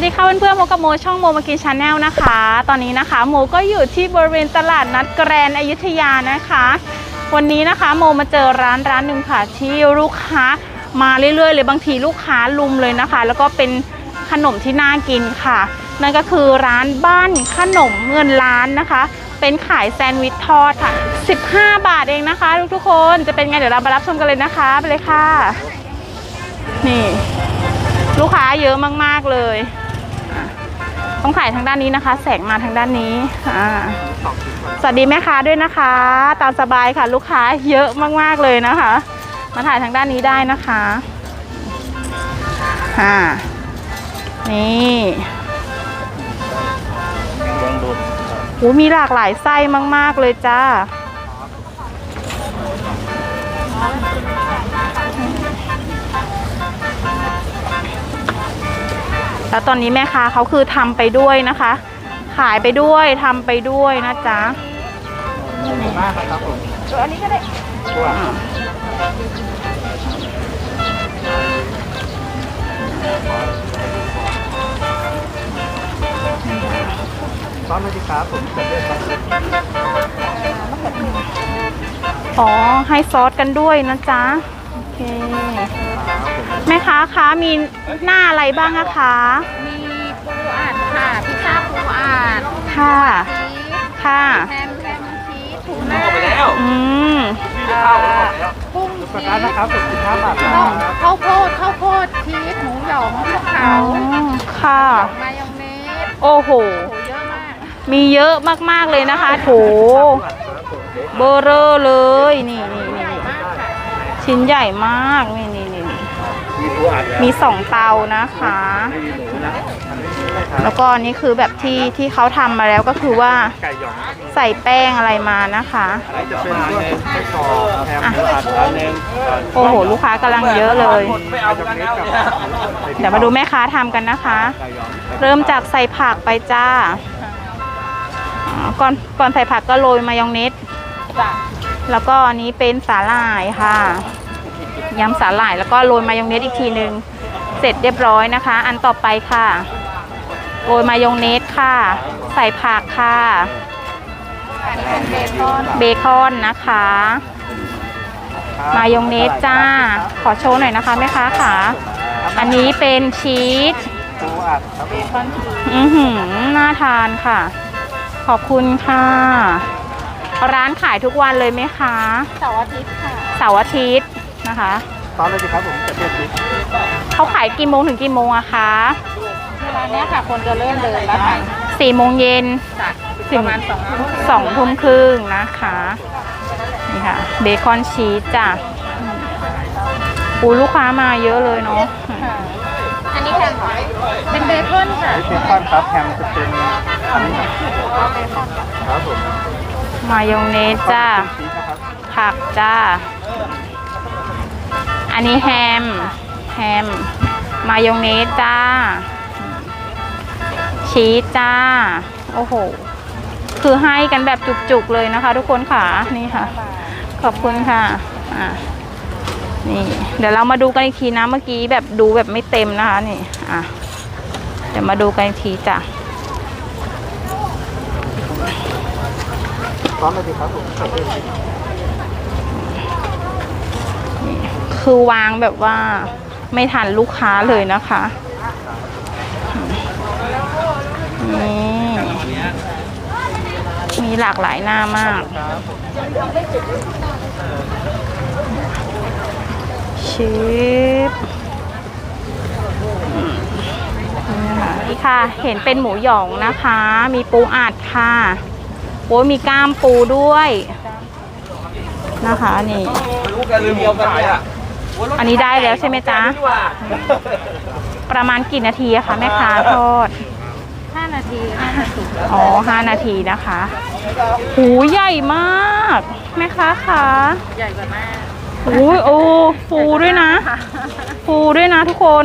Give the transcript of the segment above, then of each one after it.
วัสดีค่ะเพื่อนๆโมกับโมช่องโมมากินชาแนลนะคะ ตอนนี้นะคะโมก็อยู่ที่บริเวณตลาดนัดแกรนอยุธยานะคะ วันนี้นะคะโมมาเจอร้านร้านหนึ่งค่ะที่ลูกค้ามาเรื่อยๆ เลยบางทีลูกค้าลุมเลยนะคะ แล้วก็เป็นขนมที่น่ากินค่ะ นั่นก็คือร้านบ้านขนมเงินล้านนะคะ เป็นขายแซนด์วิชทอดค่ะ 15 บาทเองนะคะ ทุกๆคนจะเป็นไงเดี๋ยวเรามารับชมกันเลยนะคะไปเลยค่ะ นี่ลูกค้าเยอะมาก ๆ เลย ต้องถ่ายทางด้านนี้นะคะ แสงมาทางด้านนี้อ่าสวัสดีแม่ค้าด้วยนะคะ ตามสบายค่ะลูกค้าเยอะมากๆเลยนะคะ มาถ่ายทางด้านนี้ได้นะคะอ่านี่โหมีหลากหลายไส้มาก ๆ เลยจ้า แล้วตอนนี้แม่ค้าเขาคือทำไปด้วยนะคะ ขายไปด้วยทำไปด้วยนะจ๊ะมากครับผมอันนี้ก็ได้ตัวซ้อมเลยดีครับผมจะเลือกครับอ๋อ ให้ซอสกันด้วยนะจ๊ะ โอเค แม่ค้าคะมีหน้าอะไรบ้างอะคะ มีปูอัดค่ะ พิซซ่าปูอัดค่ะชีสค่ะแฮมแฮมชีสทูน่าอืมเอ่อกุ้งกดชีร้านสนะครับผมสิบห้าบาทนะข้าวครับข้าวโพดข้าวโพดชีสหมูหยองพวกอ๋เขาอค่ะ มายองเนสโอ้โหโอ้โหเยอะมาก มีเยอะมากๆเลยนะคะโถเบอร์เรอร์เลย นี่นี่ใหญ่นี่มากค่ะชิ้นใหญ่มาก นี่นี่นี่นี่ มีตัวอัดแล้วมีสองเตานะคะไม่มีหมูนะแล้วก็อันนี้คือแบบที่ที่เขาทำมาแล้วก็คือว่าไก่หยองใส่แป้งอะไรมานะคะอะไรจะเป็นพวกไส้กรอกแฮมหมูอัดอันหนึงโอ้โหลูกค้ากำลังเยอะเลยไม่เอากันแล้วเนี่ยเดี๋ยวมาดูแม่ค้าทำกันนะคะไก่หยองเริ่มจากใส่ผักไปจ้าอ๋อก่อนก่อนใส่ผักก็โรยมายองเนสจ้ะแล้วก็อันนี้เป็นสาหร่ายค่ะ ยำสาหร่ายแล้วก็โรยมายองเนสอีกทีหนึ่งเสร็จเรียบร้อยนะคะ อันต่อไปค่ะโรยมายองเนสค่ะ ใส่ผักค่ะอันนี้เป็นเบคอนเบคอนนะคะมายองเนสจ้า ขอโชว์หน่อยนะคะแม่ค้าค่ะ อันนี้เป็นชีสปูอัดครับเบคอนชีสอือหือน่าทานค่ะ ขอบคุณค่ะ ร้านขายทุกวันเลยไหมคะ เสาร์อาทิตย์ค่ะ เสาร์อาทิตย์ นะคะซ้อมเลยดีครับผมจะเลือกดิเขาขายกี่โมงถึงกี่โมงอะคะเวลาเนี้ยค่ะคนจะเริ่มเดินแล้วค่ะสี่โมงเย็นจ้ะถึปงระมาณสองทุ่มสองทุ่มครึ่งนะคะนี่ค่ะเบคอนชีสจ้ะอูลูกค้ามาเยอะเลยเนาะค่ะอันนี้แฮมเป็นเบคอนค่ะเบคอนครับแฮมจะเป็นอันนี้ครับผมมายองเนสจ้าชีสนะครับผักจ้า อันนี้แฮม แฮม มายองเนสจ้า ชีสจ้า โอ้โห คือให้กันแบบจุกๆเลยนะคะ ทุกคนค่ะ นี่ค่ะ ขอบคุณค่ะ อะนี่ เดี๋ยวเรามาดูกันอีกทีนะ เมื่อกี้แบบดูแบบไม่เต็มนะคะ นี่ อะ เดี๋ยวมาดูกันอีกทีจ้ะซ้อมเลยครับผมจะเลือกดิ คือวางแบบว่าไม่ทันลูกค้าเลยนะคะนี่มีหลากหลายหน้ามาก ชิปนี่ค่ะนี่ค่ะ เห็นเป็นหมูหยองนะคะ มีปูอัดค่ะโอ้ยมีก้ามปูด้วย นะคะนี่ลูกแกลืมเอาขายอะ อันนี้ได้แล้วใช่ไหมจ๊ะ ประมาณกี่นาทีอะคะแม่ค้าทอด5นาที5นาทีอ๋อห้านาทีนะคะ หูใหญ่มากแม่ค้าคะใหญ่กว่าหน้าหูยโอ้ฟูด้วยนะ ฟูด้วยนะทุกคน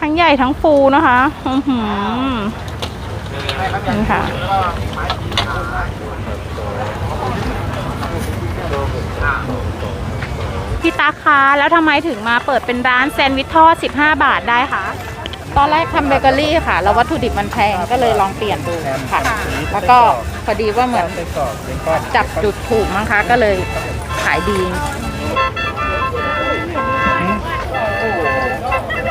ทั้งใหญ่ทั้งฟูนะคะ อือหือนี่ค่ะ พี่ตาคะแล้วทำไมถึงมาเปิดเป็นร้านแซนด์วิชทอด 15 บาทได้คะนตอนแรกทำเบเกอรี่ค่ะ แล้ววัตถุดิบมันแพงก็เลยลองเปลี่ยนดูแฮมค่ะชีสแล้วก็พอดีว่าเหมือนไส้กรอกเบคอนจับจุดถูกมั้งคะ ก็เลยขายดี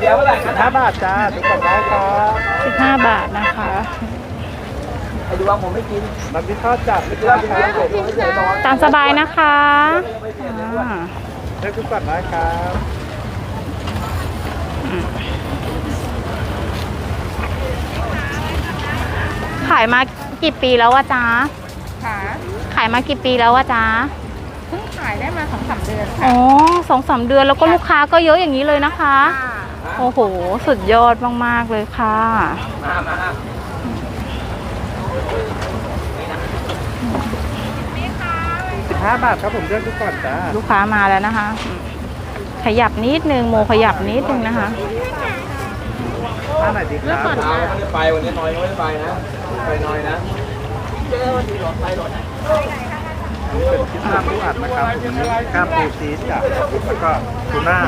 เดี๋ยวเท่าไหร่ครับห้าบาทจ้าทุกคนได้ครับ15บาทนะคะไอ้ดูว่าผมไม่กินมันที่ทอดจับไม่กินครับตามสบายนะคะอ่า เลือกทุกคนได้ครับขายมากี่ปีแล้ววะจ๊ะค่ะขายมากี่ปีแล้ววะจ๊ะเพิ่งขายได้มาสองสามเดือนอ๋อสองสามเดือนแล้วก็ลูกค้าก็เยอะอย่างนี้เลยนะคะ โอ้โห สุดยอดมาก ๆ เลยค่ะ สิบห้าบาทครับผมเลือกทุกคนจ้าลูกค้ามาแล้วนะคะอืมขยับนิดนึงโมขยับนิดนึงนะคะห้าไหนดีครับก่อนค่ะไม่ได้ไปวันนี้น้อยไม่ได้ไปนะไปน้อยนะอันนี้เป็นพิซซ่าปูอัดนะครับผมอันนี้ข้าวปูชีสจ้ะแล้วก็ทูน่า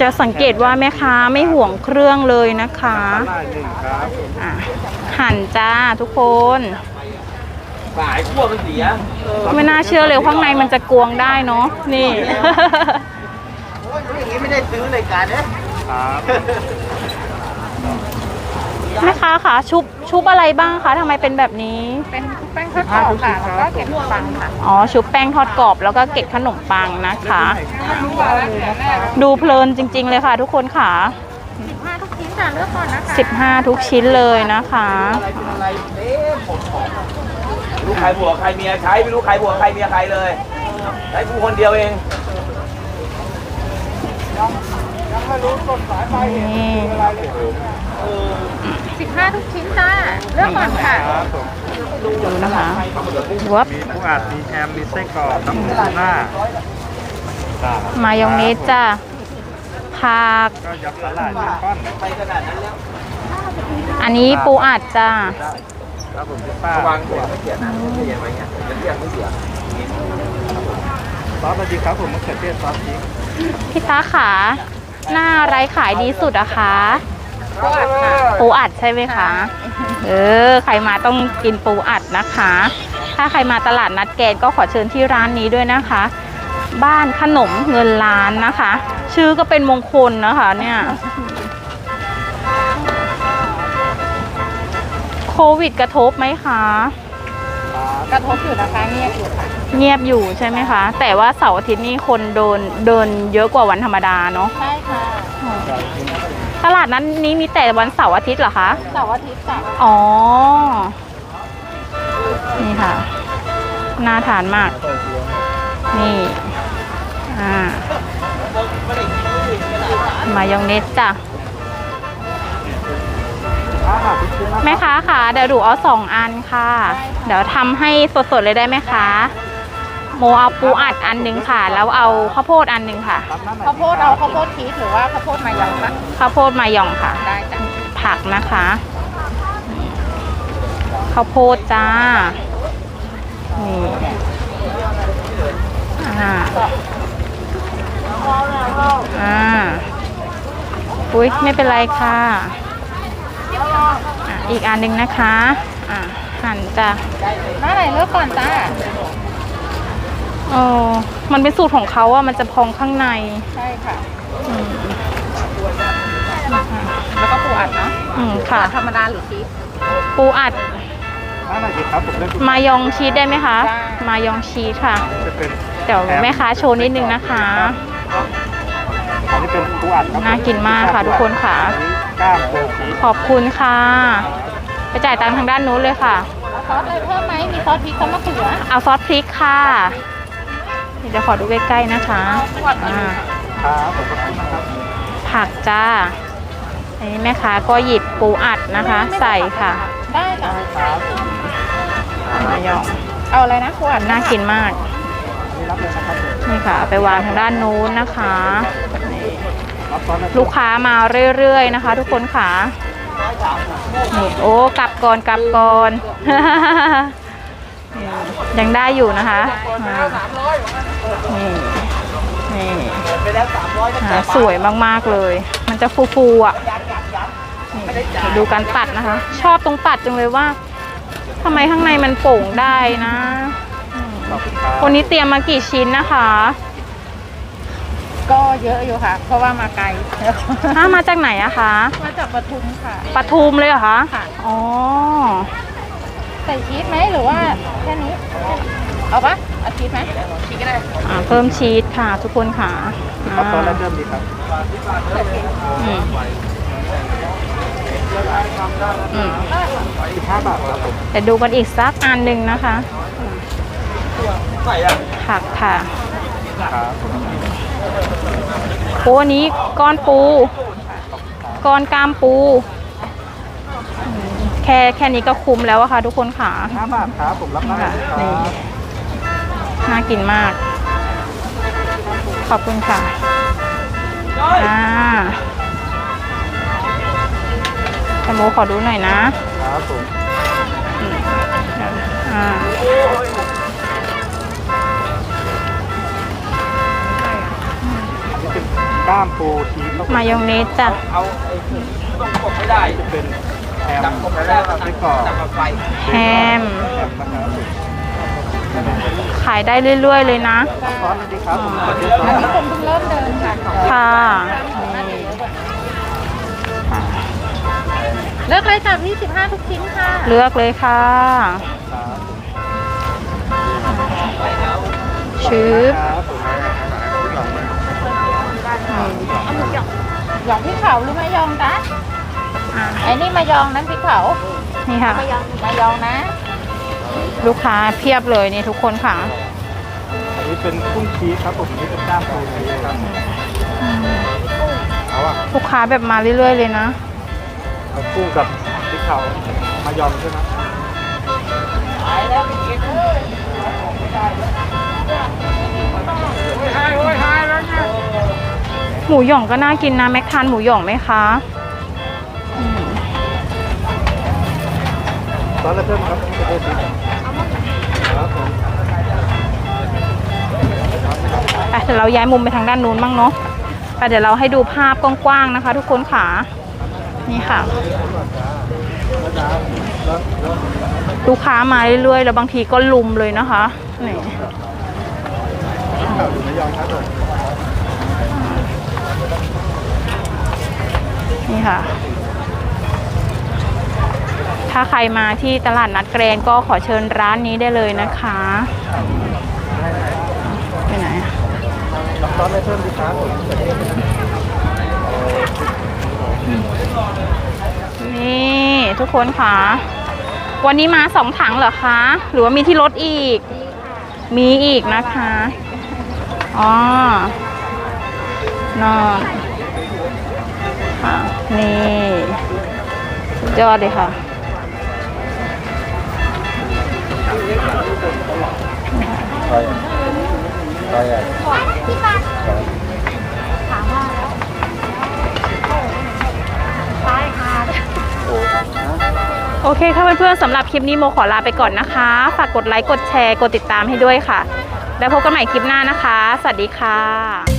จะสังเกตว่าแม่ค้าไม่ห่วงเครื่องเลยนะคะสาหร่ายหนึ่งครับผมอะหั่นจ้าทุกคน สายขั้วมันเสียไม่น่าเชื่อเลยข้างในมันจะกวงได้เนาะนี่อย่างนี้ไม่ได้ซื้อเลยการเนี่ยครับแม่ค้าคะชุบชุบอะไรบ้างคะทำไมเป็นแบบนี้ เป็นแป้งทอดกรอบค่ะแล้วก็เก็บปังค่ะอ๋อชุบแป้งทอดกรอบแล้วก็เกล็ดขนมปังนะคะ ดูเพลินจริง ๆ เลยค่ะ ทุกคนค่ะ15ทุกชิ้นค่ะเลือกก่อนนะคะ15 ทุกชิ้นเลยนะคะอะไรเป็นอะไรเต็มหมดของไม่รู้ใครผัวใครเมียใช้ไม่รู้ใครผัวใครเมียใครเลยใช้กูคนเดียวเองนี่15ทุกชิ้นจ้าเลือกก่อนค่ะครับผมดูนะคะวับมีปูอัดมีแฮมมีไส้กรอกน้ำหมูทูน่าจ้ามายองเนสจ้าผักก็ยัดสาหร่ายเบคอนไปขนาดนั้นแล้วอันนี้ปูอัดจ้า ครับผมพิซซ่าระวังเสียไม่เสียนะไม่เสียไปเงี้ยจะเสียไม่เสียซอสอะไรดีครับผมมะเขือเทศซอสพริกพี่ตาขาหน้าอะไรขายดีสุดอะคะปูอัดค่ะปูอัดใช่ไหมคะ เออ ใครมาต้องกินปูอัดนะคะ ถ้าใครมาตลาดนัดแกนก็ขอเชิญที่ร้านนี้ด้วยนะคะ บ้านขนมเงินล้านนะคะ ชื่อก็เป็นมงคลนะคะเนี่ย โควิดกระทบไหมคะ กระทบอยู่นะคะเงียบอยู่ค่ะเงียบอยู่ใช่ไหมคะ แต่ว่าเสาร์อาทิตย์นี้คนเดินเดินเยอะกว่าวันธรรมดาเนาะใช่ค่ะตลาดนั้นนี้มีแต่วันเสาร์อาทิตย์เหรอคะเสาร์อาทิตย์จ้ะอ๋อ นี่ค่ะ น่าทานมาก นี่ อ่ามายองเนสจ้ะ แม่ค้าค่ะ เดี๋ยวดูเอาสองอันค่ะ เดี๋ยวทำให้สดๆเลยได้ไหมคะโมเอาปูอัดอันหนึ่งค่ะ แล้วเอาข้าวโพดอันหนึ่งค่ะรับหน้าไหนข้าวโพดเอาข้าวโพดชีสหรือว่าข้าวโพดมายองคะข้าวโพดมายองค่ะได้จ้ะผักนะคะข้าวโพดจ้านี่อ่าอ่าอุ้ยไม่เป็นไรค่ะ อะอีกอันหนึ่งนะคะอ่าหั่นจ้ะหน้าไหนเลือกก่อนจ้าโอ้มันเป็นสูตรของเขาอะมันจะพองข้างในใช่ค่ะอืมแล้วก็ปูอัดเนาะอืมค่ะ ธรรมดาหรือชีสปูอัดหน้าไหนดีครับผมเลือกทุกมายองชีสได้ไหมคะได้มายองชีสค่ะ จะเป็นเดี๋ยวแม่ค้าโชว์นิดนึงนะคะ อันนี้เป็นปูอัดครับน่ากินมากค่ะทุกคนค่ะ อันนี้กล้ามปูชีส ขอบคุณค่ะ ไปจ่ายตังค์ทางด้านนู้นเลยค่ะ ซอสอะไรเพิ่มไหมมีซอสพริกซอสมะเขือเอาซอสพริกค่ะเดี๋ยวขอดูใกล้ๆนะคะอ่าครับขอบคุณนะครับผักจ้าอันนี้แม่ค้าก็หยิบปูอัดนะคะ ใส่ค่ะได้จ้ะมายองเอาอะไรนะปูอัดน่ากินมาก นี่รับเลยนะครับผมนี่ค่ะเอาไปวางทางด้านนู้นนะคะนี่รับซอสนะลูกค้ามาเรื่อยๆนะคะ ทุกคนค่ะนี่ โอ้ กลับก่อนกลับก่อนนี่ยังได้อยู่นะคะอ่านี่นี่ไปแล้วสามร้อยหาสวยมากๆเลย มันจะฟูๆอะนี่ดูการปัดนะคะ ชอบตรงปัดจังเลยว่าทำไมข้างในมันโป่งได้นะขอบคุณครับวันนี้เตรียมมากี่ชิ้นนะคะ ก็เยอะอยู่ค่ะ เพราะว่ามาไกลถ้ามาจากไหนอะคะมาจากปทุมค่ะปทุมเลยเหรอคะค่ะ อ๋อ ใส่ชีสไหมหรือว่าแค่นี้ เอาปะเอาชีสไหมชีสก็ได้อ่าเพิ่มชีสค่ะ ทุกคนค่ะครับตอนแรอ่ากเริ่มดีครับอืมอืม15บาทครับผมเดี๋ยวดูกันอีกสักอันหนึ่งนะคะ ใส่อะผักค่ะ ครับ โอ้อันนี้ก้อนปู ก้อนกล้ามปูอืมแค่แค่นี้ก็คุ้มแล้วอะค่ะ ทุกคนค่ะ5บาทครับผมรับได้ค่ะคนี่รับน่ากินมาก ขอบคุณค่ะอ่าแตงโมขอดูหน่อยนะครับผมอ่า กล้ามปูชีสครับผมมายองเนสจ้ะเอาไอ้ต้องกดไม่ได้จะเป็นแฮมจับกดไม่ได้ไส้กรอกจับกับไฟแฮมแฮมนะครับผมขายได้เรื่อย ๆ เลยนะซอสดีครับผมขอเยอะซออันสนี้คนเพิ่งเริ่มเดินค่ะค่ะเลือกเลยค่ะพี่15ทุกชิ้นค่ะ เลือกเลยค่ะครั บผมชืบครับผมหยองพริกเผาหรือมายองจ๊ะอ่าไอ้นี่มายองนั้นพริกเผานี่ค่ะมายองมายองนะ ลูกค้าเพียบเลยนี่ทุกคนค่ะอันนี้เป็นกุ้งชีสครับผมอันนี่เป็นกล้ามปูชีสครับเอาอะลูกค้าแบบมาเรื่อยๆเลยนะเอากุ้งกับพริกเผามายอมใช่ไหม หมูหย่องก็น่ากินนะแม็กทานหมูหย่องไหมคะอืมซอสอะไรเพิ่มครับจะได้ดีครับผมไปเดี๋ยวเราย้ายมุมไปทางด้านนู้นบ้างเนาะไปเดี๋ยวเราให้ดูภาพกว้างๆนะคะ ทุกคนค่ะ นี่ค่ะ ลูกค้ามาเรื่อยๆ แล้วบางทีก็ลุมเลยนะคะนี่ นี่ค่ะ ถ้าใครมาที่ตลาดนัดแกรนก็ขอเชิญร้านนี้ได้เลยนะคะไปไหนรับซอสอะไรเพิ่มดีครับนี่ทุกคนค่ะ วันนี้มาสองถังเหรอคะ หรือว่ามีที่รถอีก มีอีกนะคะ อ๋อ นอนค่ะนี่สุดยอดเลยค่ะใช่ใช่โอเคค่ะเพื่อนๆสำหรับคลิปนี้โมขอลาไปก่อนนะคะ ฝากกดไลค์ กดแชร์ กดติดตามให้ด้วยค่ะ แล้วพบกันใหม่คลิปหน้านะคะ สวัสดีค่ะ